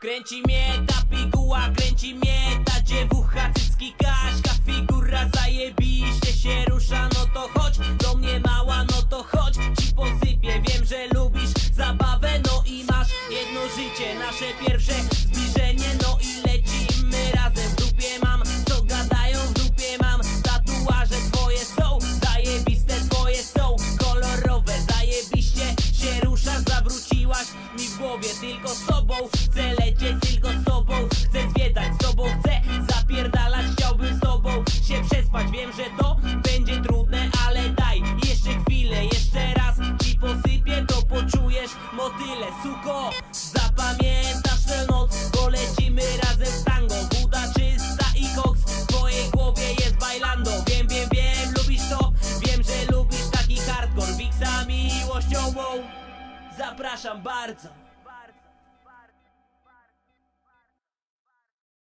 Kręci mnie ta piguła, kręci mnie ta dziewucha Cycki Kaśka, figura zajebiście się rusza No to chodź do mnie mała, no to chodź. Ci posypię, wiem, że lubisz zabawę No i masz jedno życie, nasze pierwsze zbliżenie No i tylko z tobą. Chcę lecieć tylko z tobą. Chcę zwiedzać z tobą, chcę zapierdalać. Chciałbym z tobą się przespać. Wiem, że to będzie trudne, ale daj Jeszcze chwilę, jeszcze raz ci posypię To poczujesz motyle, suko Zapamiętasz tę noc Bo lecimy razem w tango Woda czysta i koks W twojej głowie jest bailando. Wiem, wiem, wiem, lubisz to. Wiem, że lubisz taki hardcore. Wiksa miłością mą Zapraszam bardzo